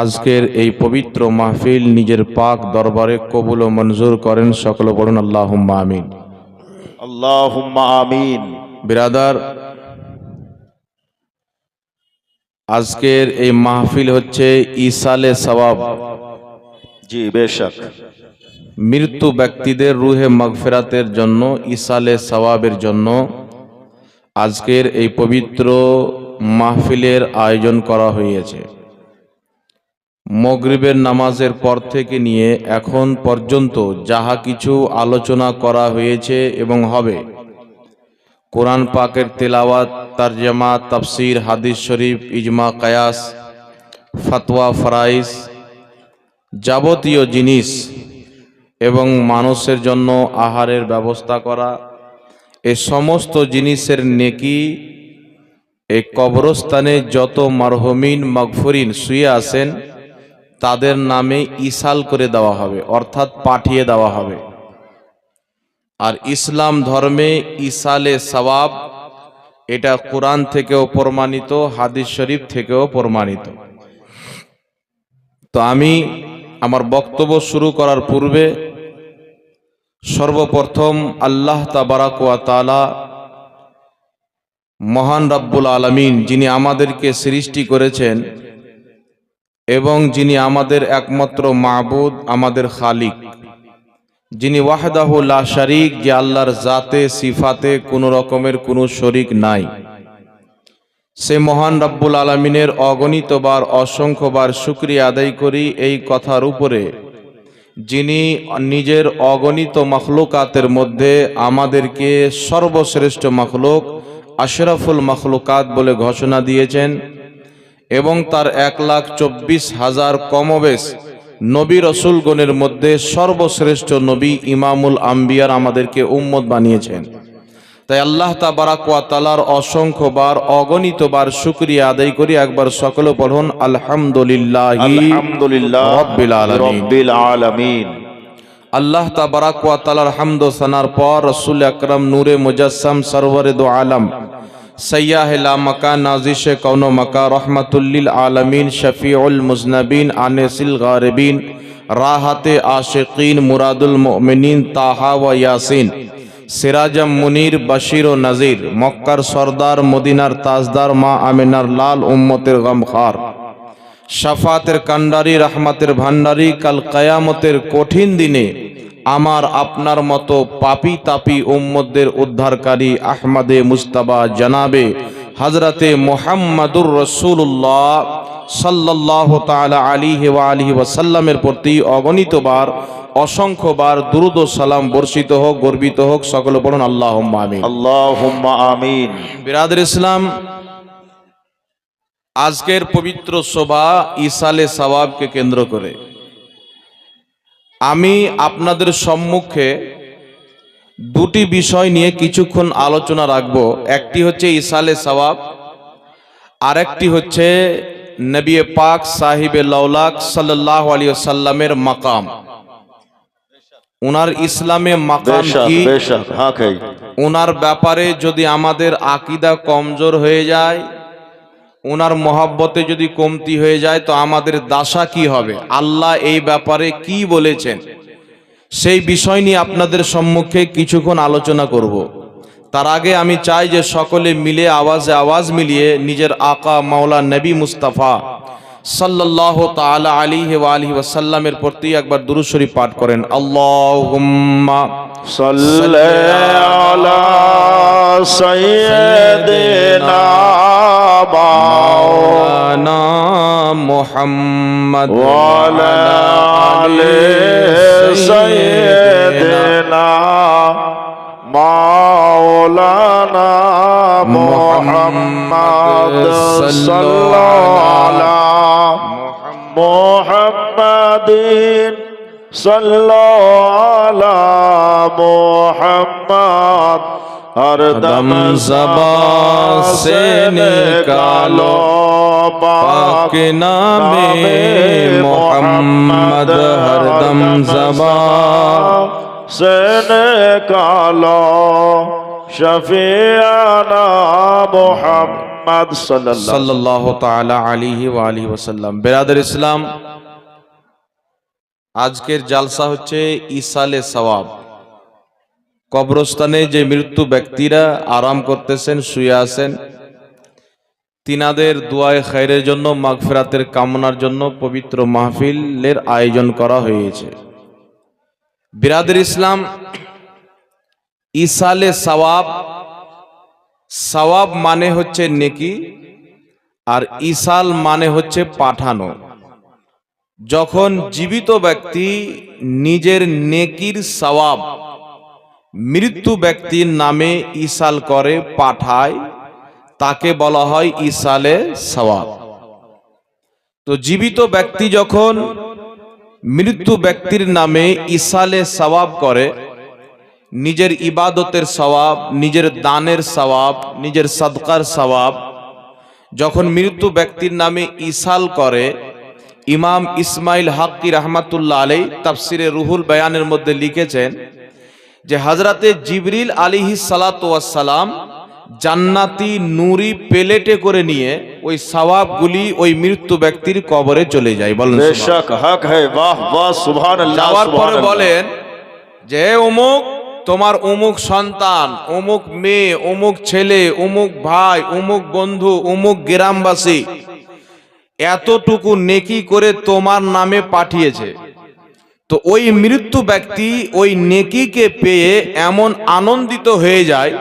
আজকের এই পবিত্র মাহফিল নিজের পাক দরবারে কবুল ও মঞ্জুর করেন সকল বলুন আল্লাহ আমিন। আল্লাহ আমিন। বিরাদার আজকের এই মাহফিল হচ্ছে ইসালে সবাব জি বেশক। মৃত্যু ব্যক্তিদের রুহে মগফেরাতের জন্য ইসালে সবাবের জন্য আজকের এই পবিত্র মাহফিলের আয়োজন করা হয়েছে। মগরিবের নামাজের পর থেকে নিয়ে এখন পর্যন্ত যাহা কিছু আলোচনা করা হয়েছে এবং হবে। কোরআন পাকের তেলাওয়াত, তারজামা, তাফসির, হাদিস শরীফ, ইজমা, কায়াস ফতোয়া ফরাইস যাবতীয় জিনিস এবং মানুষের জন্য আহারের ব্যবস্থা করা, এ সমস্ত জিনিসের নেকি এই কবরস্থানে যত মারহমিন, মগফরিন শুয়ে আছেন তাদের নামে ইসাল করে দেওয়া হবে, অর্থাৎ পাঠিয়ে দেওয়া হবে। আর ইসলাম ধর্মে ইসালে সওয়াব, এটা কোরআন থেকেও প্রমাণিত, হাদিস শরীফ থেকেও প্রমাণিত। তো আমি আমার বক্তব্য শুরু করার পূর্বে সর্বপ্রথম আল্লাহ তাবারাক ওয়া তাআলা মহান রব্বুল আলমিন, যিনি আমাদেরকে সৃষ্টি করেছেন এবং যিনি আমাদের একমাত্র মাবুদ, আমাদের খালিক। যিনি ওয়াহদাহুল্লাহ শারিক, যে আল্লাহর জাতে, সিফাতে কোনো রকমের কোনো শরিক নাই। সে মহান রব্বুল আলমিনের অগণিতবার, অসংখ্যবার শুক্রিয়া আদায় করি এই কথার উপরে, যিনি নিজের অগণিত মখলুকাতের মধ্যে আমাদেরকে সর্বশ্রেষ্ঠ মখলুক, আশরাফুল মখলুকাত বলে ঘোষণা দিয়েছেন। এবং তার এক লাখ চব্বিশ হাজার কমবেশ নবী রসুলগণের মধ্যে সর্বশ্রেষ্ঠ নবী ইমামুল আম্বিয়ার আমাদেরকে উম্মত বানিয়েছেন। তাই আল্লাহ তাবারাকুয়া তালার অসংখ্যবার অগণিতবার শুক্রিয়া আদায় করি। একবার সকলে পড়ুন আলহামদুলিল্লাহ আল্লাহ তাবারাকুয়া তালার হামদ সানার পর রসুল আকরম নূরে মুজাসম সরওয়ারে দো আলম সৈয়াহ লা মাকা নাজিশ কৌন মাকা রহমতুল্লিল আলমিন শফিউল মুজনবিন আনেসিল গারিবিন রাহাতে আশিকিন মুরাদুল মুমিনিন তাহা ইয়াসিন সিরাজম মুনির বশির ও নজির মক্কার সর্দার মদিনার তাজদার মা আমিনার লাল উম্মতের গমখার। শাফাতের কান্ডারি রহমাতের ভান্ডারি কাল কায়ামতের কঠিন দিনে আমার আপনার মতো পাপি তাপি উম্মদের উদ্ধারকারী আহমদে মুস্তাবা জানাবে হজরতে মোহাম্মদুর রসুল্লাহ সাল্লাহ তালা আলিহি ওয়া আলিহি ওয়াসাল্লামের প্রতি অগণিতবার অসংখ্যবার দুরুদ সালাম বর্ষিত হোক গর্বিত হোক সকল পড়ুন আল্লাহ আমিন। আল্লাহুম্মা আমিন। বিরাদের ইসলাম আজকের পবিত্র শোভা ইসালে সওয়াবকে কেন্দ্র করে। আমি আপনাদের সম্মুখে দুটি বিষয় নিয়ে কিছুক্ষণ আলোচনা রাখব। একটি হচ্ছে ইসালে সওয়াব আরেকটি হচ্ছে নবী পাক সাহিবে লাউলাক সাল্লাহ আলী সাল্লামের মাকাম। ওনার ইসলামে মাকাম কি? ওনার ব্যাপারে যদি আমাদের আকিদা কমজোর হয়ে যায় ওনার মহাব্বতে যদি কমতি হয়ে যায়, তো আমাদের দাসা কি হবে? আল্লাহ এই ব্যাপারে কি বলেছেন? সেই বিষয় নিয়ে আপনাদের সম্মুখে কিছুক্ষণ আলোচনা করব। তার আগে আমি চাই যে সকলে মিলে আওয়াজে আওয়াজ মিলিয়ে নিজের আকা মাওলা নবী মুস্তাফা সাল্লাহ তালা আলী আলহি ওয়াসাল্লামের প্রতি একবার দুরুশরী পাঠ করেন। আল্লাহ مولانا محمد وعلى آل سيدنا مولانا محمد صلى الله على محمد صلى على محمد हरदम जबा से निकालो पाक नामे मोहम्मद हरदम जबा से निकालो शफियाना मोहम्मद सल्लल्लाहु ताला अलैहि वाली वसल्लम बिरादर इस्लाम আজকের জালসা হচ্ছে ইসালে সওয়াব কবরস্থানে যে মৃত্যু ব্যক্তিরা আরাম করতেছেন, শুয়ে আছেন, তিনাদের দুয়ায় খায়রের জন্য, মাগফিরাতের কামনার জন্য পবিত্র মাহফিলের আয়োজন করা হয়েছে। বিরাদের ইসলাম ইসালে সওয়াব সওয়াব মানে হচ্ছে নেকি, আর ইসাল মানে হচ্ছে পাঠানো। যখন জীবিত ব্যক্তি নিজের নেকির সওয়াব মৃত্যু ব্যক্তির নামে ইসাল করে পাঠায়, তাকে বলা হয় ইসালে সওয়াব। তো জীবিত ব্যক্তি যখন মৃত্যু ব্যক্তির নামে ইসালে সওয়াব করে, নিজের ইবাদতের সওয়াব, নিজের দানের সওয়াব, নিজের সদকার সওয়াব, যখন মৃত্যু ব্যক্তির নামে ইসাল করে, ইমাম ইসমাইল হাক্কি রহমাতুল্লাহ আলাই তাফসিরে রুহুল বয়ানের মধ্যে লিখেছেন যে হাজরাতে জিবরিল আলিহি সালাতাম জান্নাতি নুরি পেলেটে করে নিয়ে ওই সওয়াবগুলি ওই মৃত্যু ব্যক্তির কবরে চলে যায়। বলেন। বেশক হক বাহ বাহ যাওয়ার পরে বলেন যে অমুক তোমার অমুক সন্তান অমুক মেয়ে অমুক ছেলে অমুক ভাই অমুক বন্ধু অমুক গ্রামবাসী এতটুকু নেকি করে তোমার নামে পাঠিয়েছে। তো ওই মৃত্যু ব্যক্তি ওই নেকিকে পেয়ে এমন আনন্দিত হয়ে যায়,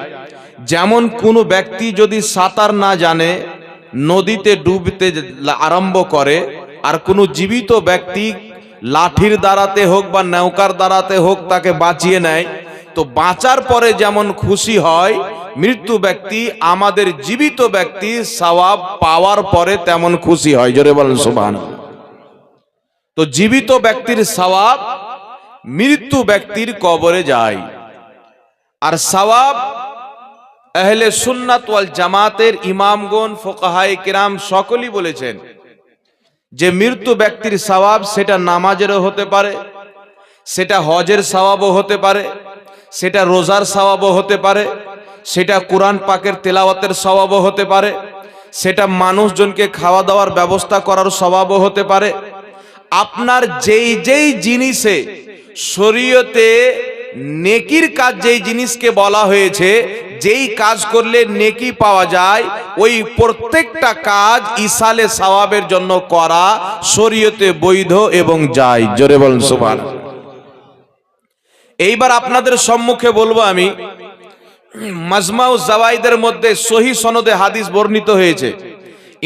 যেমন কোনো ব্যক্তি যদি সাঁতার না জানে, নদীতে ডুবতে আরম্ভ করে, আর কোনো জীবিত ব্যক্তি লাঠির দ্বারাতে হোক বা নৌকার দ্বারাতে হোক তাকে বাঁচিয়ে নেয়, তো বাঁচার পরে যেমন খুশি হয়, মৃত্যু ব্যক্তি, আমাদের জীবিত ব্যক্তি সওয়াব পাওয়ার পরে তেমন খুশি হয়। জোরে বলেন সুবহানাল্লাহ। তো জীবিত ব্যক্তির সওয়াব মৃত্যু ব্যক্তির কবরে যায়। আর সওয়াব আহলে সুন্নাত জামাতের ইমামগণ, ফোকাহায়ে কিরাম সকলেই বলেছেন যে মৃত্যু ব্যক্তির সওয়াব সেটা নামাজেরও হতে পারে, সেটা হজের সওয়াবও হতে পারে, সেটা রোজার সওয়াবও হতে পারে, সেটা কোরআন পাকের তেলাওয়াতের সওয়াবও হতে পারে, সেটা মানুষজনকে খাওয়া দাওয়ার ব্যবস্থা করার স্বভাবও হতে পারে আপনার যেই যেই জিনিসে শরীয়তে নেকির কাজ যেই জিনিসকে বলা হয়েছে, যেই কাজ করলে নেকি পাওয়া যায়, ওই প্রত্যেকটা কাজ ইসালে সওয়াবের জন্য করা শরীয়তে বৈধ এবং যায়। জোরে বলেন সুবহান এইবার আপনাদের সম্মুখে বলব আমি, মাজমাউ জাওয়াইদের মধ্যে সহি সনদে হাদিস বর্ণিত হয়েছে।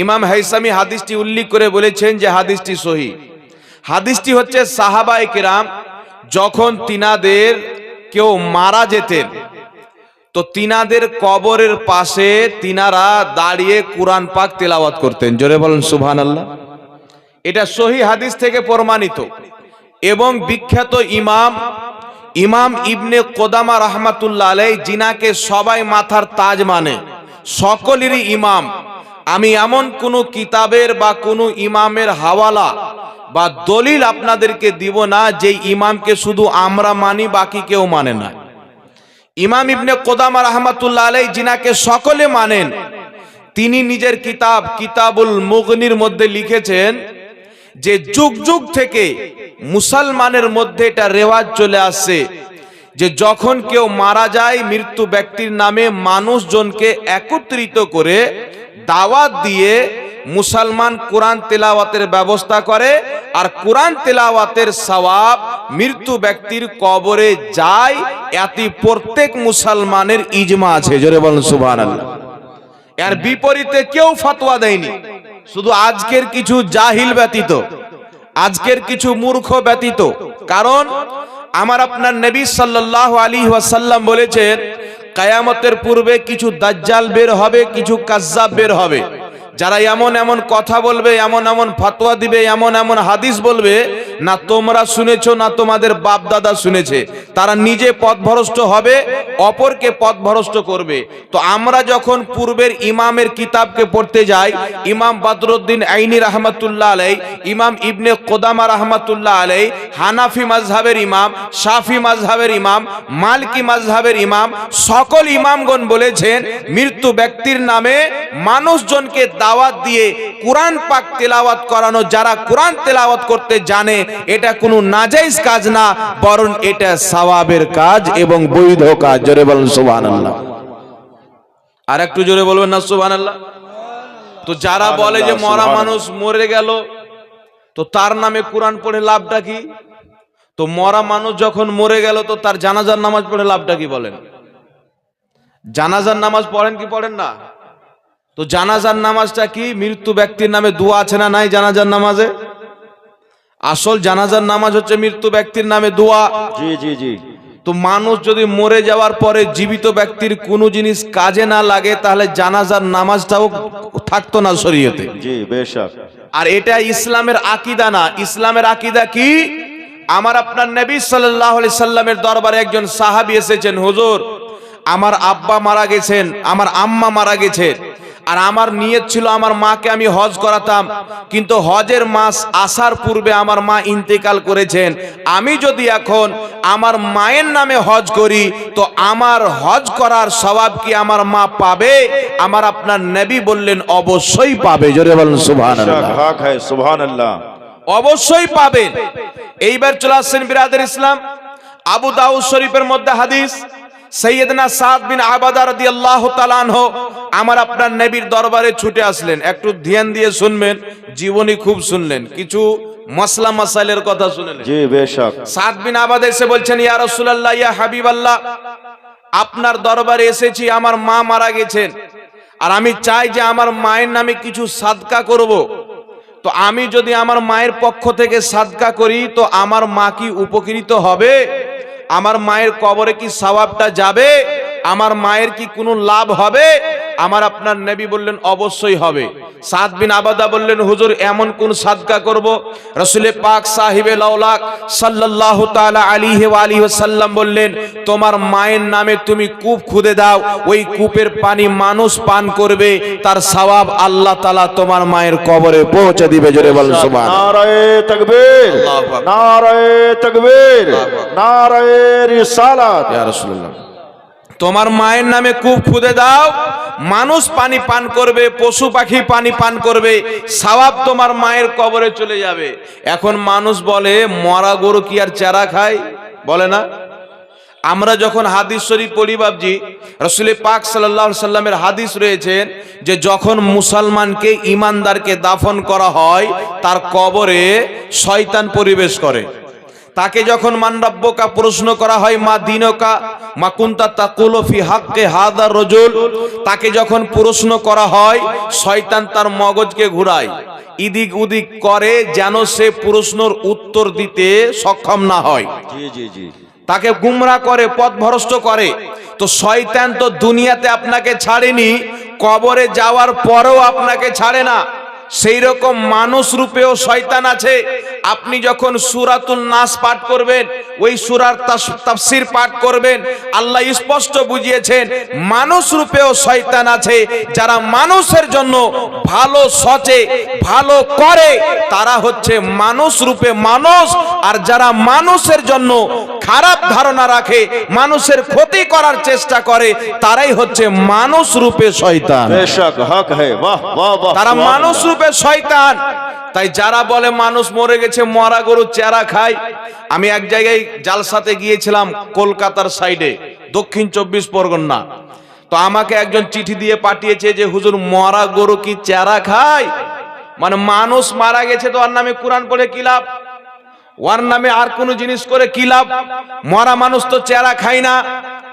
ইমাম হাইসামি হাদিসটি উল্লেখ করে বলেছেন যে হাদিসটি সহি। হাদিসটি হচ্ছে সাহাবাই কিরাম, যখন তিনাদের কেউ মারা যেতেন, তো তিনাদের কবরের পাশে তিনারা দাঁড়িয়ে কোরআন পাক তেলাওয়াত করতেন। জোরে বলেন সুবহান আল্লাহ এটা সহি হাদিস থেকে প্রমাণিত। এবং বিখ্যাত ইমাম ইমাম ইবনে কোদামা রহমাতুল্লাহ আলাই জিনাকে সবাই মাথার তাজ মানে সকলেরই ইমাম। আমি এমন কোনো কিতাবের বা কোনো ইমামের হাওয়ালা বা দলিল আপনাদেরকে দিব না যে ইমামকে শুধু আমরা মানি, বাকি কেউ মানে না। ইমাম ইবনে কোদামা রহমাতুল্লাহ আলাই জিনাকে সকলে মানেন, তিনি নিজের কিতাব কিতাবুল মুগনির মধ্যে লিখেছেন যে যুগ যুগ থেকে মুসলমানের মধ্যে এটা রেওয়াজ চলে আসছে যে যখন কেউ মারা যায়, মৃত্যু ব্যক্তির নামে মানুষজনকে একত্রিত করে দাওয়াত দিয়ে মুসলমান কোরআন তেলাওয়াতের ব্যবস্থা করে আর কোরআন তেলাওয়াতের সওয়াব মৃত্যু ব্যক্তির কবরে যায় এতে প্রত্যেক মুসলমানের ইজমা আছে। জোরে বলেন, সুবহানাল্লাহ। এর বিপরীতে কেউ ফতোয়া দেয়নি। শুধু আজকের কিছু জাহিল ব্যতীত, আজকের কিছু মূর্খ ব্যতীত। কারণ আমার আপনার নবী সাল্লাল্লাহু আলাইহি ওয়াসাল্লাম বলেছেন, কায়ামতের পূর্বে কিছু দাজ্জাল বের হবে, কিছু কাজ্জাব বের হবে। যারা এমন এমন কথা বলবে, এমন এমন ফতোয়া দিবে, এমন এমন হাদিস বলবে, না তোমরা শুনেছো, না তোমাদের বাপ দাদা শুনেছে। তারা নিজে পথভ্রষ্ট হবে, অপরকে পথভ্রষ্ট করবে। তো আমরা যখন পূর্বের ইমামের কিতাবকে পড়তে যাই, ইমাম বদরুদ্দিন আইনি রহমতুল্লাহ আলাই ইমাম ইবনে কোদামা রহমতুল্লাহ আলাই হানাফি মাজহাবের ইমাম, শাফি মাজহাবের ইমাম, মালকি মাজহাবের ইমাম, সকল ইমামগণ বলেছেন, মৃত্যু ব্যক্তির নামে মানুষজনকে দাওয়াত দিয়ে কোরআন পাক তেলাওয়াত করানো যারা কোরআন তেলাওয়াত করতে জানে এটা কোনো নাজাইজ কাজ না বরং এটা সওয়াবের কাজ এবং বৈধ কাজ। জোরে বলেন সুবহানাল্লাহ। আর একটু জোরে বলবেন না সুবহানাল্লাহ? তো যারা বলে যে মরা মানুষ মরে গেল তো তার নামে কোরআন পড়ে লাভটা কি? তো মরা মানুষ যখন মরে গেল তো তার জানাজার নামাজ পড়ে লাভটা কি বলেন? জানাজার নামাজ পড়েন কি পড়েন না? তো জানাজার নামাজটা কি? মৃত্যু ব্যক্তির নামে দোয়া আছে না নাই জানাজার নামাজে? আসল জানাজার নামাজ হচ্ছে মৃত্যু ব্যক্তির নামে দোয়া। জি জি জি। তো মানুষ যদি মরে যাওয়ার পরে জীবিত ব্যক্তির কোনো জিনিস কাজে না লাগে তাহলে জানাজার নামাজটাও থাকতো না শরীয়তে। জি বেশক। আর এটা ইসলামের আকিদা না। ইসলামের আকিদা কি? আমার আপনার নবী সাল্লাল্লাহু আলাইহি সাল্লামের দরবারে একজন সাহাবী এসেছেন হুজুর। আমার আব্বা মারা গেছেন আমার আম্মা মারা গেছেন। আর আমার নিয়ত ছিল আমার মাকে আমি হজ করাতাম। কিন্তু হজের মাস আসার পূর্বে আমার মা ইন্তেকাল করেছেন। আমি যদি এখন আমার মায়ের নামে হজ করি তো আমার হজ করার স্বভাব কি আমার মা পাবে? আমার আপনার নবী বললেন অবশ্যই পাবে। জোরে বলেন সুবহান আল্লাহ অবশ্যই পাবেন এইবার চলে আসছেন বিরাদের ইসলাম। আবু দাউদ শরীফের মধ্যে হাদিস। সৈয়দনা সাদ বিন আবাদা রাদিয়াল্লাহু তাআলা আনহু আমার আপনার নবীর দরবারে ছুটে আসলেন। একটু ধ্যান দিয়ে শুনবেন জীবনী খুব শুনলেন। কিছু মসলা মাসাইলের কথা শুনলেন। জি বেশক সাদ বিন আবাদ এসে বলছেন ইয়া রাসূলুল্লাহ ইয়া হাবিবাল্লাহ আপনার দরবারে এসেছি আমার মা মারা গেছেন। আর আমি চাই যে আমার মায়ের নামে কিছু সাদকা করব। তো আমি যদি আমার মায়ের পক্ষ থেকে সাদকা করি তো আমার মা কি উপকৃত হবে? আমার মায়ের কবরে কি সবাবটা যাবে? আমার মায়ের কি কোনো লাভ হবে? আমার আপনার নবী বললেন অবশ্যই হবে। সাদ বিন আবাদা বললেন হুজুর এমন কোন সাদকা করব? রসুলে পাক সাহিবে লাউলাক সাল্লাল্লাহু তাআলা আলাইহি ওয়া আলিহি সাল্লাম বললেন তোমার মায়ের নামে তুমি কূপ খুদে দাও। ওই কূপের পানি মানুষ পান করবে। তার সওয়াব আল্লাহ তাআলা তোমার মায়ের কবরে পৌঁছে দিবে। জোরে বল সুবহান নারায়ে তাকবীর নারায়ে তাকবীর নারায়ে রিসালাত। ইয়া রাসূলুল্লাহ তোমার মায়ের নামে কূপ খুদে দাও। মানুষ পানি পান করবে, পশু পাখি পানি পান করবে সওয়াব তোমার মায়ের কবরে চলে যাবে। এখন মানুষ বলে, মরা গরু কি আর চারা খায়? বলে না। আমরা যখন হাদিস শরীফ পড়ি বাবজি রসুল পাক আলাইহি সাল্লামের হাদিস রয়েছেন যে, যখন মুসলমানকে ইমানদারকে দাফন করা হয়, তার কবরে শয়তান পরিবেশ করে। তাকে যখন মানরাব্বকা প্রশ্ন করা হয় মা দিনকা মা কুন্তা তাকুলো ফি হাক্কে হাদা রজুল? তাকে যখন প্রশ্ন করা হয় শয়তান তার মগজকে ঘুরায়। ইদিক উদিক করে যেন সে প্রশ্নর উত্তর দিতে সক্ষম না হয়। তাকে গুমরা করে পথভ্রষ্ট করে। তো শয়তান তো দুনিয়াতে আপনাকে ছাড়েনি কবরে যাওয়ার পরেও আপনাকে ছাড়ে না। সেই রকম মানুষ রূপেও শয়তান আছে। আপনি যখন সুরাতুল নাস পাঠ করবেন ওই সুরার তাফসির পাঠ করবেন আল্লাহ স্পষ্ট বুঝিয়েছেন মানুষ রূপেও শয়তান আছে। যারা মানুষের জন্য ভালো সচে ভালো করে তারা হচ্ছে মানুষ রূপে মানুষ। আর যারা মানুষের জন্য খারাপ ধারণা রাখে মানুষের ক্ষতি করার চেষ্টা করে তারাই হচ্ছে মানুষ রূপে শয়তান। তারা মানুষ। রূপে শয়তান। তাই যারা বলে মানুষ মরে গেছে, মরা গরু চেরা খায়। আমি এক জায়গায় জালসাতে গিয়েছিলাম কলকাতার সাইডে, দক্ষিণ চব্বিশ পরগনা। তো আমাকে একজন চিঠি দিয়ে পাঠিয়েছে যে, হুজুর, মরা গরু কি চেরা খায়? মানে মানুষ মারা গেছে তো ওর নামে কোরআন পড়ে কি লাভ? ওর নামে আর কোনো জিনিস করে কি লাভ? মরা মানুষ তো চেরা খায় না।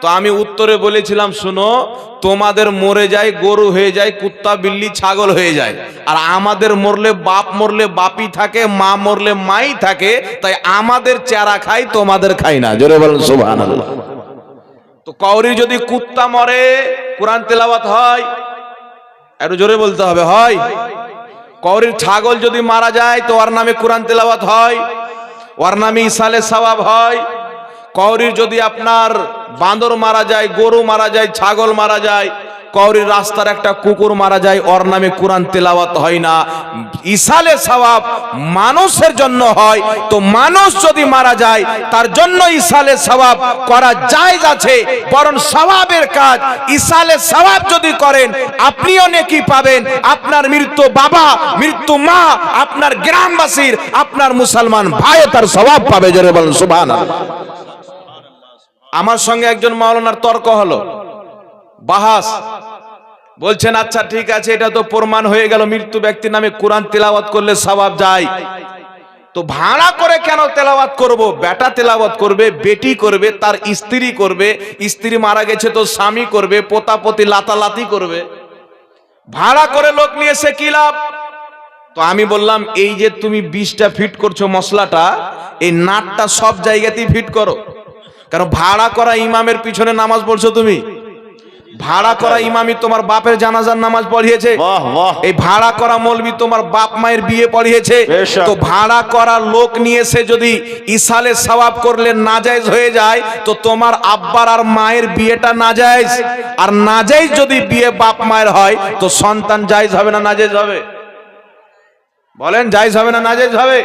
তো আমি উত্তরে বলেছিলাম, শুনো, তোমাদের মরে যায়, গরু হয়ে যায়, কুত্তা, বিল্লি, ছাগল হয়ে যায়। আর আমাদের মরলে বাপ মরলে বাপি থাকে, মা মরলে মাই থাকে, তাই আমাদের চেরা খাই, তোমাদের খাই না। জোরে বলেন, সুবহানাল্লাহ। তো কৌরি যদি কুত্তা মরে, কোরআন তেলাওয়াত হয়, একটু জোরে বলতে হবে, হয়। কৌরির ছাগল যদি মারা যায়, তো ওর নামে কোরআন তেলাওয়াত হয়, ওর নামে ইসালে সওয়াব হয়। কৌরির যদি আপনার বান্দর মারা যায়, গরু মারা যায়, ছাগল মারা যায় কৌরির রাস্তার একটা কুকুর মারা যায়, ওর নামে কোরআন তেলাওয়াত হয় না। ইসালে সওয়াব মানুষের জন্য হয়, তো মানুষ যদি মারা যায়, তার জন্য ইসালে সওয়াব করা জায়েজ আছে, বরং সওয়াবের কাজ ইসালে সওয়াব যদি করেন, আপনিও নেকি পাবেন। আপনার মৃত্যু বাবা, মৃত্যু মা, আপনার গ্রামবাসীর, আপনার মুসলমান ভাই তার সওয়াব পাবে, জোরে বলেন সুবহানাল্লাহ। আমার সঙ্গে একজন মাওলানার তর্ক হলো। বাহাস বলছেন আচ্ছা ঠিক আছে, এটা তো প্রমাণ হয়ে গেল, মৃত্যু ব্যক্তির নামে কোরআন তেলাওয়াত করলে সওয়াব যায়। তো ভাড়া করে কেন তেলাওয়াত করব? বেটা তেলাওয়াত করবে, বেটি করবে, তার স্ত্রী করবে, স্ত্রী মারা গেছে তো স্বামী করবে, পোতাপতি লাতালাতি করবে। ভাড়া করে লোক নিয়ে সে কি লাভ? তো আমি বললাম, এই যে তুমি বিশটা ফিট করছ মশলাটা, এই নাটটা সব জায়গাতেই ফিট করো। কারণ ভাড়া করা ইমামের পিছনে নামাজ পড়ছো তুমি। ভাড়া করা ইমামি তোমার বাপের জানাজার নামাজ পড়িয়েছে। এই ভাড়া করা মৌলবি তোমার বাপ মায়ের বিয়ে পড়িয়েছে। তো ভাড়া করা লোক নিয়ে এসে যদি ইসালে সওয়াব করলে নাজায়েজ হয়ে যায় তো তোমার আব্বার আর মায়ের বিয়েটা নাজায়েজ। আর নাজায়েজ যদি বিয়ে বাপ মায়ের হয় তো সন্তান জায়েজ হবে না নাজায়েজ হবে? বলেন জায়েজ হবে না নাজায়েজ হবে।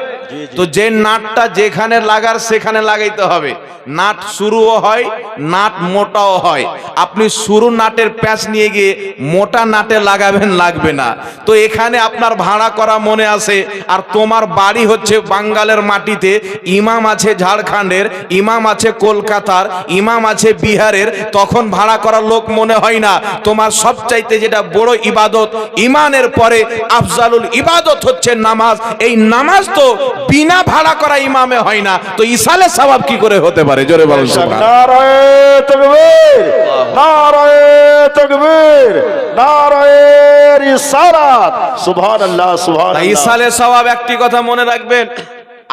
তো যে নাটটা যেখানে লাগার সেখানে লাগাইতে হবে। নাট শুরুও হয়, নাট মোটাও হয়। আপনি শুরু নাটের প্যাঁচ নিয়ে গিয়ে মোটা নাটে লাগাবেন, লাগবে না। তো এখানে আপনার ভাড়া করা মনে আসে আর তোমার বাড়ি হচ্ছে বাঙ্গালের মাটিতে। ইমাম আছে ঝাড়খণ্ডের, ইমাম আছে কলকাতার, ইমাম আছে বিহারের। তখন ভাড়া করা লোক মনে হয় না। তোমার সবচাইতে যেটা বড় ইবাদত, ইমানের পরে আফজালুল ইবাদত হচ্ছে নামাজ। এই নামাজ তো বিনা ভাড়া করা ইমামে হয় না। তো ইসালে সওয়াব কি করে হতে পারে? জোরে বলুন সুবহান তকবীর নারায়ে তকবীর নারায়ে রিসালাত সুবহানাল্লাহ সুবহানাল্লাহ। ইসালে সওয়াব একটি কথা মনে রাখবেন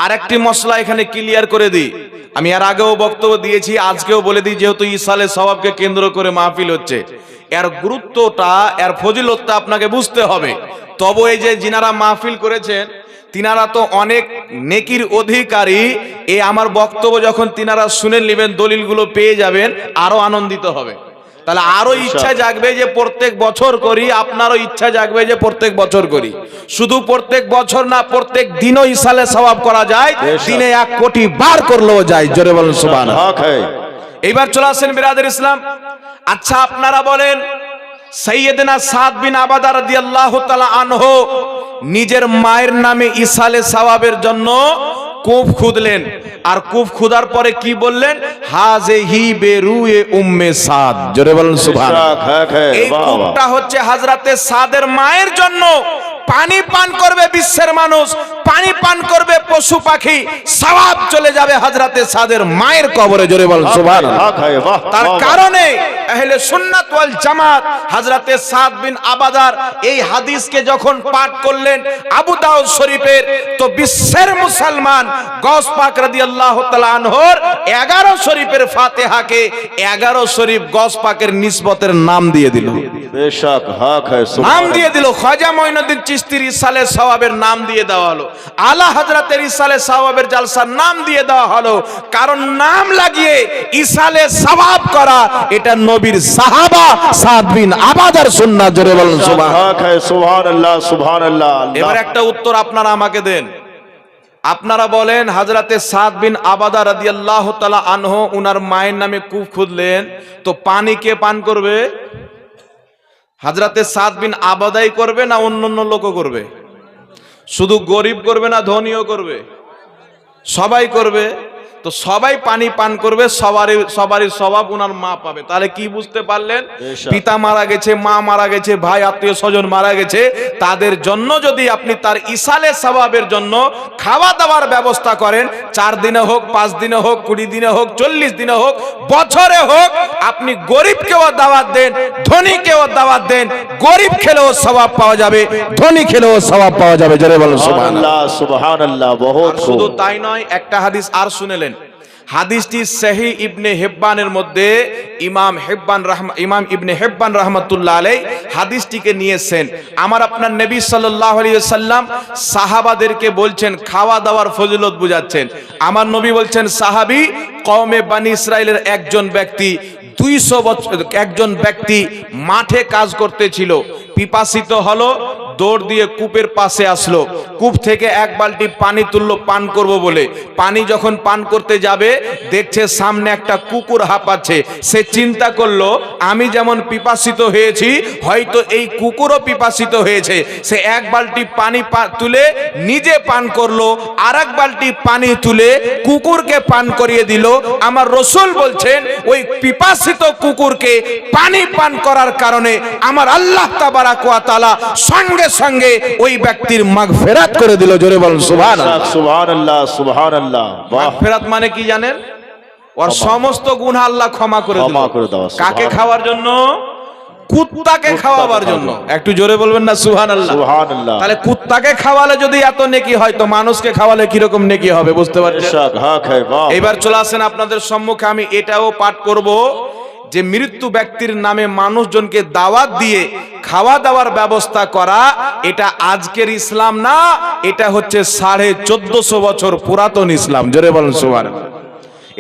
আর একটি মশলা এখানে ক্লিয়ার করে দিই। আমি এর আগেও বক্তব্য দিয়েছি আজকেও বলে দিই যেহেতু ইসালে সওয়াবকে কেন্দ্র করে মাহফিল হচ্ছে। এর গুরুত্বটা এর ফজিলতটা আপনাকে বুঝতে হবে। তবে এই যে যিনারা মাহফিল করেছেন তিনারা তো অনেক নেকির অধিকারী। এ আমার বক্তব্য যখন তিনারা শুনে নেবেন দলিলগুলো পেয়ে যাবেন আরও আনন্দিত হবে। তাহলে আরও ইচ্ছা জাগবে যে প্রত্যেক বছর করি আপনারও ইচ্ছা জাগবে যে প্রত্যেক বছর করি। শুধু প্রত্যেক বছর না প্রত্যেক দিনও ইসালে সওয়াব করা যায়। দিনে এক কোটি বার করলেও যায় জোরে বলেন সুবহান হক এইবার চলে আসেন বিরাদের ইসলাম। আচ্ছা আপনারা বলেন সৈয়দনা সাদ বিন আবাদা রাদিয়াল্লাহু তাআলা আনহু নিজের মায়ের নামে ইসালে সওয়াবের জন্য কূপ খুদলেন। আর কূপ খুদার পরে কি বললেন? হাজে হি বেরুয়ে উম্মে সাদ। জোরে বলেন হ্যায় এই কূপটা হচ্ছে হাজরাতে সাদের মায়ের জন্য। পানি পান করবে বিশ্বের মানুষ। পানি পান করবে পশু পাখি। সওয়াব চলে যাবে হাজরাতে সাদের মায়ের কবরে। জোরে হ্যায় বাহ তার। কারণে আহলে সুন্নাত ওয়াল জামাত হযরতে সাদ বিন আবাদার এই হাদিসকে যখন পাঠ করলেন আবু দাউদ শরীফের তো বিশ্বের মুসলমান গস পাক রাদিয়াল্লাহু তাআলা আনহর 11 শরীফের ফাতিহাকে 11 শরীফ গস পাকের নিসবতের নাম দিয়ে দিল। বেশক হক নাম দিয়ে দিল খাজা মঈনুদ্দিন চিশতির ইসালে সওয়াবের নাম দিয়ে দেওয়া হলো। আলা হযরতের ইসালে সওয়াবের জালসার নাম দিয়ে দেওয়া হলো। কারণ নাম লাগিয়ে ইসালে সওয়াব করা এটা নবীর সাহাবা সাদ বিন আবাদার জোরে বলেন সুবহান সুবহানাল্লাহ সুবহানাল্লাহ। এবার একটা উত্তর আপনারা আমাকে দেন। আপনারা বলেন হাজরাতে সাদ বিন আবাদা রাদি আল্লাহ তালা আনহ, উনার মায়ের নামে কূপ খুঁজলেন। তো পানি কে পান করবে? হাজরাতে সাদ বিন আবাদাই করবে না অন্য অন্য লোকও করবে? শুধু গরিব করবে না ধনীও করবে? সবাই করবে? তো সবাই পানি পান করবে সবারই সবারই স্বভাব ওনার মা পাবে। তাহলে কি বুঝতে পারলেন? পিতা মারা গেছে মা মারা গেছে ভাই আত্মীয় স্বজন মারা গেছে তাদের জন্য যদি আপনি তার ইসালে স্বভাবের জন্য খাওয়া দাওয়ার ব্যবস্থা করেন চার দিনে হোক পাঁচ দিনে হোক কুড়ি দিনে হোক চল্লিশ দিনে হোক বছরে হোক আপনি গরিবকেও দাওয়াত দেন ধনীকেও দাওয়াত দেন গরিব খেলেও স্বভাব পাওয়া যাবে ধনী খেলেও স্বভাব পাওয়া যাবে। জোরে বলেন সুবহানাল্লাহ। সুবহানাল্লাহ বহুত শুধু তাই নয় একটা হাদিস আর শুনেলেন। হাদিসটি সেহি ইবনে হেব্বানের মধ্যে ইমাম হেব্বান রাহমা, ইমাম ইবনে হেব্বান রহমতুল্লাহ আলাই হাদিসটিকে নিয়েছেন। আমার আপনার নবী সাল্লাহ সাল্লাম সাহাবাদেরকে বলছেন, খাওয়া দাওয়ার ফজিলত বুঝাচ্ছেন। আমার নবী বলছেন, সাহাবি, কওমে বানি ইসরায়েলের একজন ব্যক্তি দুইশো বছর, একজন ব্যক্তি মাঠে কাজ করতেছিল। পিপাসিত হলো, দৌড় দিয়ে কূপের পাশে আসলো। কূপ থেকে এক বালতি পানি তুললো, পান করব বলে। পানি যখন পান করতে যাবে, দেখছে সামনে একটা কুকুর হাঁপাচ্ছে সে চিন্তা করল, আমি যেমন পিপাসিত হয়েছি, হয়তো এই কুকুরও পিপাসিত হয়েছে। সে এক বালতি পানি তুলে নিজে পান করল আর এক বালতি পানি তুলে কুকুরকে পান করিয়ে দিল। আমার রসুল বলছেন, ওই পিপাসিত কুকুরকে পানি পান করার কারণে আমার আল্লাহ তাবারাক ওয়া তাআলা সঙ্গে সঙ্গে ওই ব্যক্তির মাগফিরাত করে দিল জোরে বলুন সুবহানাল্লাহ। মাগফিরাত মানে কি জানেন? ওর সমস্ত গুনাহ আল্লাহ ক্ষমা করে দিল। ক্ষমা করে দেওয়া, কাকে খাওয়ার জন্য? কুত্তাকে খাওয়াবার জন্য। একটু জোরে বলবেন না সুবহান আল্লাহ তাহলে কুত্তাকে খাওয়ালে যদি এত নেকি হয় তো মানুষকে খাওয়ালে কীরকম নেকি হবে বুঝতে পারছেন? বাহ এবার চলে আসেন আপনাদের সম্মুখে আমি এটাও পাঠ করব। যে মৃত্যু ব্যক্তির নামে মানুষজনকে দাওয়াত দিয়ে খাওয়া দাওয়ার ব্যবস্থা করা, এটা আজকের ইসলাম না, এটা হচ্ছে সাড়ে চোদ্দশো বছর পুরাতন ইসলাম। জোরে বলেন সুবার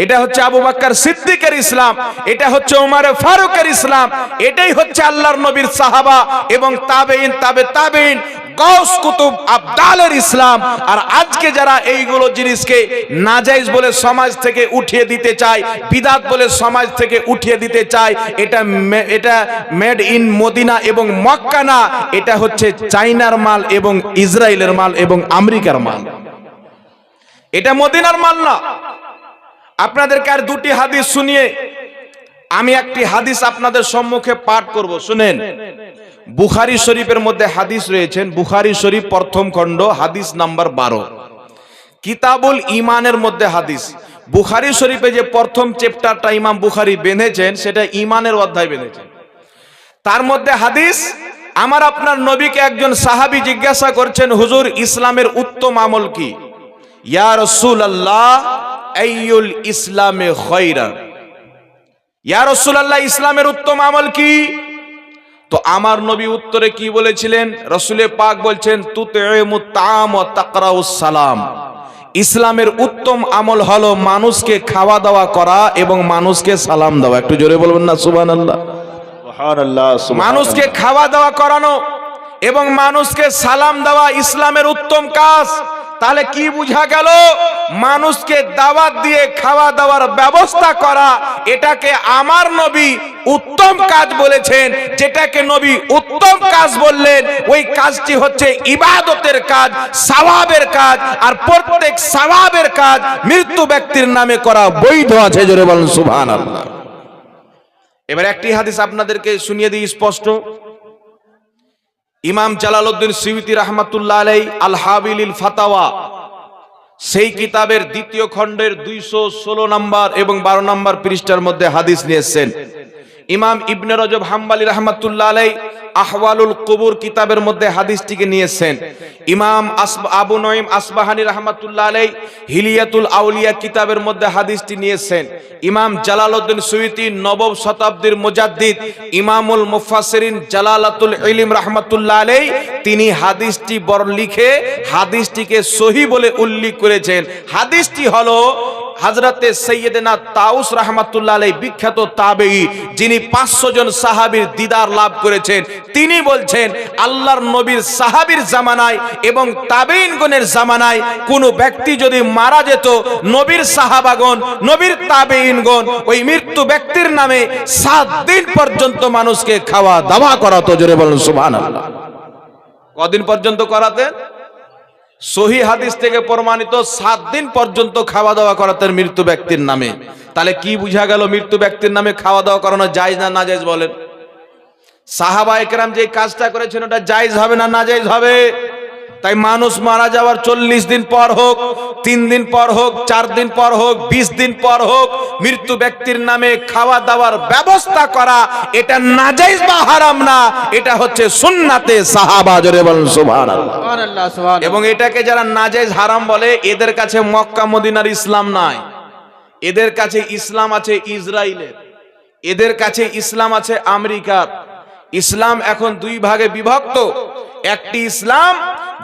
এটা হচ্ছে আবু বাক্কার সিদ্দিকের ইসলাম, এটা হচ্ছে উমারে ফারুকের ইসলাম, এটাই হচ্ছে আল্লাহর নবীর সাহাবা এবং তাবেইন তাবে তাবেইন গৌস কুতুব আবদালের ইসলাম। আর আজকে যারা এইগুলো জিনিসকে নাজাইজ বলে সমাজ থেকে উঠিয়ে দিতে চায়, বিদাত বলে সমাজ থেকে উঠিয়ে দিতে চায়, এটা এটা মেড ইন মদিনা এবং মক্কা না, এটা হচ্ছে চাইনার মাল এবং ইসরায়েলের মাল এবং আমেরিকার মাল। এটা মদিনার মাল না। আপনাদেরকে আর দুটি হাদিস শুনিয়ে আমি একটি হাদিস আপনাদের সম্মুখে পাঠ করব, শুনেন। বুখারি শরীফের মধ্যে হাদিস রয়েছেন, বুখারি শরীফ প্রথম খণ্ড, হাদিস নাম্বার বারো। কিতাবুল ইমানের মধ্যে হাদিস। বুখারি শরীফে যে প্রথম চ্যাপ্টারটা ইমাম বুখারি বেঁধেছেন, সেটা ইমানের অধ্যায় বেঁধেছেন। তার মধ্যে হাদিস, আমার আপনার নবীকে একজন সাহাবী জিজ্ঞাসা করছেন, হুজুর, ইসলামের উত্তম আমল কি? ইয়া রসুল আল্লাহ আইয়ুল ইসলামে খৈরা ইয়া রসুল আল্লাহ ইসলামের উত্তম আমল কি? তো আমার নবী উত্তরে কি বলেছিলেন? রসুলে পাক বলছেন সালাম। ইসলামের উত্তম আমল হলো মানুষকে খাওয়া দাওয়া করা এবং মানুষকে সালাম দেওয়া। একটু জোরে বলবেন না আল্লাহ সুবহান মানুষকে খাওয়া দাওয়া করানো এবং মানুষকে সালাম দেওয়া ইসলামের উত্তম কাজ। তাহলে কি বুঝা গেল? মানুষকে দাওয়াত দিয়ে খাওয়া দাওয়ার ব্যবস্থা করা, এটাকে আমার নবী উত্তম কাজ বলেছেন। যেটাকে নবী উত্তম কাজ বললেন, ওই কাজটি হচ্ছে ইবাদতের কাজ, সওয়াবের কাজ, আর প্রত্যেক সওয়াবের কাজ মৃত্যু ব্যক্তির নামে করা বৈধ আছে, জোরে বলেন সুবহানাল্লাহ। এবার একটি হাদিস আপনাদেরকে শুনিয়ে দিই স্পষ্ট। ইমাম জালালউদ্দিন সিউতি রহমাতুল্লাহ আলাই আল হাবিল ফাতাওয়া। সেই কিতাবের দ্বিতীয় খণ্ডের দুইশো ষোলো নম্বর এবং বারো নম্বর পৃষ্ঠার মধ্যে হাদিস নিয়েছেন। ইমাম ইবনে রজব হাম্বালি রহমাতুল্লাহ আলাই আহওয়ালুল কবুর কিতাবের মধ্যে হাদিসটিকে নিয়েছেন। ইমাম আবু নঈম আসবাহানি রহমাতুল্লাহ আলাই হিলিয়াতুল আউলিয়া কিতাবের মধ্যে হাদিসটি নিয়েছেন। ইমাম জালালউদ্দিন সুইতি নবম শতাব্দীর মুজাদ্দিদ, ইমামুল মুফাসসিরিন জালালাতুল ইলম রাহমাতুল্লাহ আলাই তিনি হাদিসটি বর লিখে হাদিসটিকে সহি বলে উল্লেখ করেছেন। হাদিসটি হলো হাজরাতে সৈয়দনা তাউস রহমাতুল্লাহ আলাই বিখ্যাত তাবেই যিনি পাঁচশো জন সাহাবীর দিদার লাভ করেছেন। তিনি বলছেন, আল্লাহর নবীর সাহাবীর জামানায় এবং তাবেইনগণের জামানায় কোনো ব্যক্তি যদি মারা যেত, নবীর সাহাবাগণ, নবীর তাবেইনগণ ওই মৃত্যু ব্যক্তির নামে সাত দিন পর্যন্ত মানুষকে খাওয়া দাওয়া করাতো, জোরে বলুন সুবহানাল্লাহ। কদিন পর্যন্ত করাতেন সহি হাদিস থেকে প্রমাণিত, সাত দিন পর্যন্ত খাওয়া দাওয়া করাতেন মৃত্যু ব্যক্তির নামে। তাহলে কি বুঝা গেল মৃত্যু ব্যক্তির নামে খাওয়া দাওয়া করানো জায়েজ না নাজায়েজ বলেন? সাহাবা একরাম যে কাজটা করেছেন ওটা জায়েজ হবে না নাজায়েজ হবে? তাই মানুষ মারা যাওয়ার চল্লিশ দিন পর হোক তিন দিন পর হোক চার দিন পর হোক বিশ দিন পর হোক মৃত্যু ব্যক্তির নামে খাওয়া দাওয়ার ব্যবস্থা করা এটা নাজাইজ বা হারাম না এটা হচ্ছে সুন্নাতে সাহাবা জোরে বলেন সুবহানাল্লাহ। সুবহানাল্লাহ সুবহানাল্লাহ। এবং এটাকে যারা নাজাইজ হারাম বলে এদের কাছে মক্কা মদিনার ইসলাম নাই। এদের কাছে ইসলাম আছে ইসরায়েলের। এদের কাছে ইসলাম আছে আমেরিকার। ইসলাম এখন দুই ভাগে বিভক্ত। একটি ইসলাম,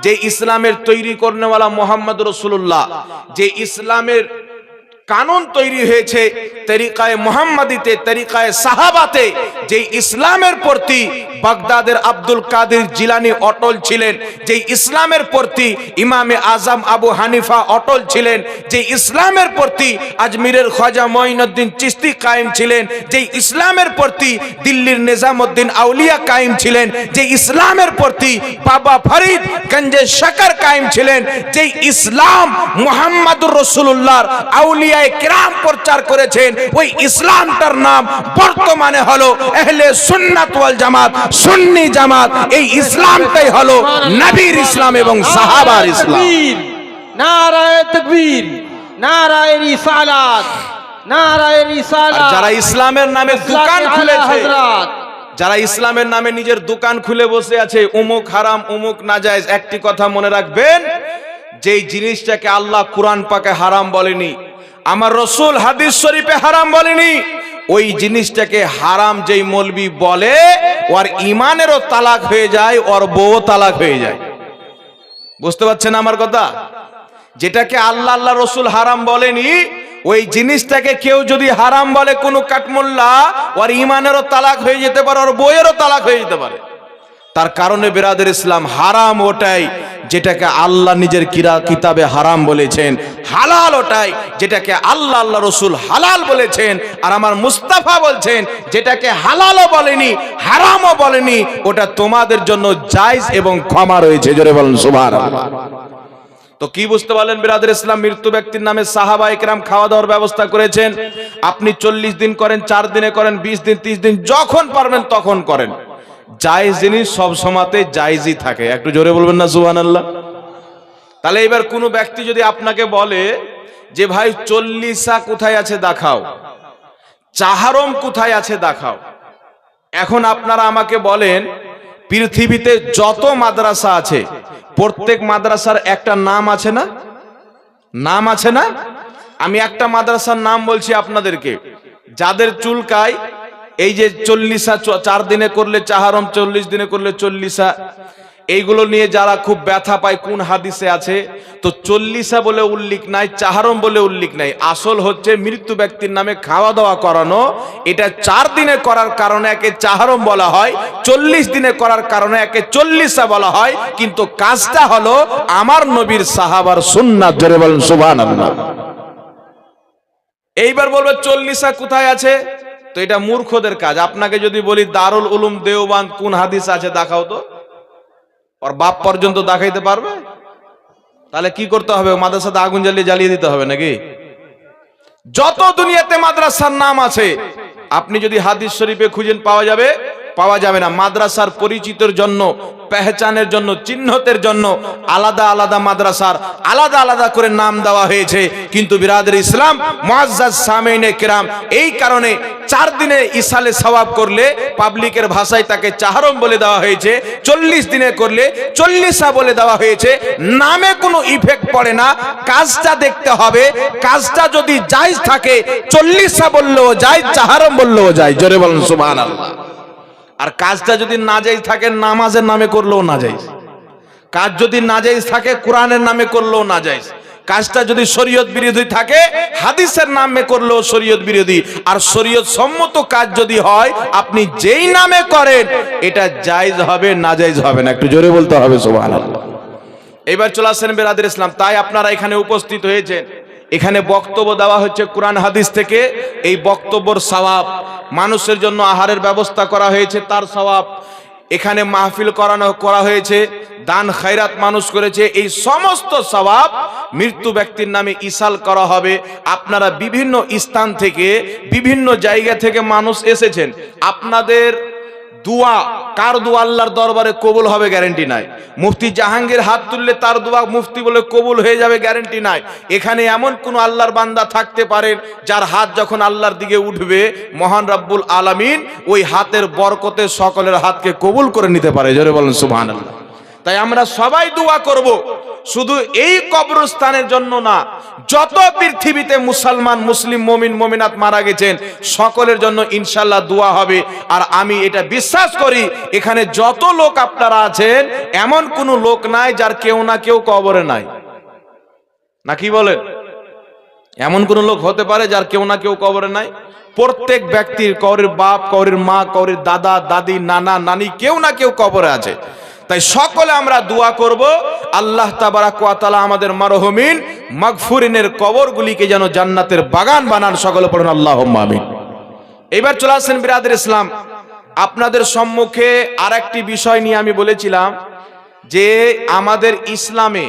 যে ইসলামের তৈরি করনেওয়ালা মোহাম্মদ রসুল্লাহ যে ইসলামের কানুন তৈরি হয়েছে তরিকায় মোহাম্মদীতে, তরিকায় সাহাবাতে যে ইসলামের প্রতি বাগদাদের আব্দুল কাদের জিলানি অটল ছিলেন যে ইসলামের প্রতি ইমামে আজম আবু হানিফা অটল ছিলেন যে ইসলামের প্রতি আজমিরের খাজা মঈনুদ্দিন চিস্তি কায়েম ছিলেন যে ইসলামের প্রতি দিল্লির নিজামুদ্দিন আউলিয়া কায়েম ছিলেন যে ইসলামের প্রতি বাবা ফরিদ গঞ্জে শকর কায়েম ছিলেন যে ইসলাম মুহাম্মাদুর রসুল্লাহর আউলিয়ায় কিরাম প্রচার করেছেন ওই ইসলামটার নাম বর্তমানে হলো এহলে সুন্নাত ওয়াল জামাত সুন্নি জামাত। এই ইসলামটাই হলো নবীর ইসলাম এবং সাহাবার ইসলাম। নারায়ে তকবীর নারায়ে রিসালাত নারায়ে রিসালাত। যারা ইসলামের নামে দোকান খুলেছে হযরত। যারা ইসলামের নামে নিজের দোকান খুলে বসে আছে উমুক হারাম উমুক নাজায়েজ একটি কথা মনে রাখবেন যেই জিনিসটাকে আল্লাহ কুরআন পাকে হারাম বলেনি আমার রসুল হাদিস শরীফে হারাম বলেনি। ওই জিনিসটাকে হারাম যেই মলবি বলে, ওর ইমানেরও তালাক হয়ে যায়, ওর বউ তালাক হয়ে যায়। বুঝতে পারছেন আমার কথা? যেটাকে আল্লাহ আল্লাহ রসুল হারাম বলেনি, ওই জিনিসটাকে কেউ যদি হারাম বলে কোনো কাঠমোল্লা, ওর ইমানেরও তালাক হয়ে যেতে পারে, ওর বইয়েরও তালাক হয়ে যেতে পারে। তার কারণে বেরাদের ইসলাম হারাম ওটাই, যেটাকে আল্লাহ নিজের কিরা কিতাবে হারাম বলেছেন। হালাল ওটাই, যেটাকে আল্লাহ আল্লাহ রসুল হালাল বলেছেন। আর আমার মুস্তাফা বলছেন, যেটাকে হালালও বলেনি, হারামও বলেনি, ওটা তোমাদের জন্য জায়জ এবং ক্ষমা রয়েছে। জোরে বলেন সুভার তো কি বুঝতে পারলেন বিরাদের ইসলাম? মৃত্যু ব্যক্তির নামে সাহাবা একরাম খাওয়া দাওয়ার ব্যবস্থা করেছেন। আপনি চল্লিশ দিন করেন, চার দিনে করেন, বিশ দিন, ত্রিশ দিন, যখন পারবেন তখন করেন। জায়েজ জিনিস সব সময়তে জায়েজই থাকে। একটু জোরে বলবেন না সুহান আল্লাহ তাহলে এবার কোনো ব্যক্তি যদি আপনাকে বলে যে, ভাই, চল্লিশা কোথায় আছে দেখাও। চাহারম কোথায় আছে দেখাও? এখন আপনারা আমাকে বলেন, পৃথিবীতে যত মাদ্রাসা আছে, প্রত্যেক মাদ্রাসার একটা নাম আছে না? নাম আছে না? আমি একটা মাদ্রাসার নাম বলছি আপনাদেরকে। যাদের চুলকায় এই যে চল্লিশা চার দিনে করলে চাহারম, চল্লিশ দিনে করলে চল্লিশা, এইগুলো নিয়ে যারা খুব ব্যথা পায়, কোন হাদিসে আছে? তো চল্লিশা বলে উল্লেখ নাই, চাহারম বলে উল্লেখ নাই। আসল হচ্ছে মৃত্যু ব্যক্তির নামে খাওয়া দাওয়া করানো, এটা চার দিনে করার কারণে একে চাহারম বলা হয়, চল্লিশ দিনে করার কারণে একে চল্লিশা বলা হয়, কিন্তু কাজটা হলো আমার নবীর সাহাবার সুন্নাত, জোরে বলেন সুবহান এইবার বলবে চল্লিশা কোথায় আছে? তো এটা মূর্খদের কাজ। আপনাকে যদি বলি, দারুল উলুম দেওবান, কোন হাদিস আছে দেখাও তো? ওর বাপ পর্যন্ত দেখাইতে পারবে? তাহলে কি করতে হবে? মাদ্রাসাতে আগুন জ্বালিয়ে জ্বালিয়ে দিতে হবে নাকি? যত দুনিয়াতে মাদ্রাসার নাম আছে, আপনি যদি হাদিস শরীফে খুঁজেন পাওয়া যাবে পাওয়া যাবে না। মাদ্রাসার পরিচিতর জন্য, পেহচানের জন্য, চিহ্নতের জন্য আলাদা আলাদা মাদ্রাসার আলাদা আলাদা করে নাম দেওয়া হয়েছে। কিন্তু বিরাদের ইসলাম, মুআজ্জাজ সামেইনে কিরাম, এই কারণে চার দিনে ইসালে সওয়াব করলে পাবলিকের ভাষায় তাকে চাহারম বলে দেওয়া হয়েছে, চল্লিশ দিনে করলে চল্লিশা বলে দেওয়া হয়েছে। নামে কোনো ইফেক্ট পড়ে না, কাজটা দেখতে হবে, কাজটা যদি জায়জ থাকে, চল্লিশা বললেও যায় চাহারম বললেও যায় জোরে বলেন, সুবহানাল্লাহ। আর কাজটা যদি না যাই থাকে, নামাজের নামে করলেও না যাই কাজ যদি না যাই থাকে, কোরআনের নামে করলেও না যাই কাজটা যদি শরীয়ত বিরোধী থাকে, হাদিসের নামে করলেও শরীয়ত বিরোধী। আর শরীয়ত সম্মত কাজ যদি হয়, আপনি যেই নামে করেন, এটা জায়েজ হবে না জায়েজ হবে না। একটু জোরে বলতে হবে, সুবহানাল্লাহ। এবার চলে আসেন বেরাদের ইসলাম। তাই আপনারা এখানে উপস্থিত হয়েছেন। এখানে বক্তব্য দেওয়া হচ্ছে কোরআন হাদিস থেকে। এই বক্তব্যর সওয়াব, মানুষের জন্য আহারের ব্যবস্থা করা হয়েছে, তার সওয়াব। এখানে মাহফিল করানো, করা হয়েছে, দান খায়রাত মানুষ করেছে। এই সমস্ত সওয়াব মৃত্যু ব্যক্তির নামে ইসাল করা হবে। আপনারা বিভিন্ন স্থান থেকে, বিভিন্ন জায়গা থেকে মানুষ এসেছেন। আপনাদের দুয়া, কার দোয়া আল্লাহর দরবারে কবুল হবে গ্যারেন্টি নাই। মুফতি জাহাঙ্গীর হাত তুললে তার দোয়া মুফতি বলে কবুল হয়ে যাবে গ্যারেন্টি নাই। এখানে এমন কোন আল্লাহর বান্দা থাকতে পারেন যার হাত যখন আল্লাহর দিকে উঠবে, মহান রাব্বুল আলামিন ওই হাতের বরকতে সকলের হাতকে কবুল করে নিতে পারে। জোরে বলেন সুবহানাল্লাহ। তাই আমরা সবাই দোয়া করব, শুধু এই কবরস্থানের জন্য না, যত পৃথিবীতে মুসলমান, মুসলিম, মমিন, মমিনাত মারা গেছেন, সকলের জন্য ইনশাল্লাহ দোয়া হবে। আর আমি এটা বিশ্বাস করি, এখানে যত লোক আপনারা আছেন, এমন কোনো লোক নাই যার কেউ না কেউ কবরে নাই। না কি বলেন? এমন কোন লোক হতে পারে যার কেউ না কেউ কবরে নাই? প্রত্যেক ব্যক্তির কৌরের বাপ কৌরের মা কৌরের দাদা, দাদি, নানা, নানি কেউ না কেউ কবরে আছে। তাই সকলে আমরা দোয়া করব, আল্লাহ তাবারাক ওয়া তাআলা আমাদের মারহমিন মাগফুরিনের কবরগুলিকে যেন জান্নাতের বাগান বানান, সকলে পড়ুন আল্লাহুম্মা আমিন। এবার চলে আসেন বিরাদের ইসলাম। আপনাদের সম্মুখে আরেকটি বিষয় নিয়ে আমি বলেছিলাম যে আমাদের ইসলামে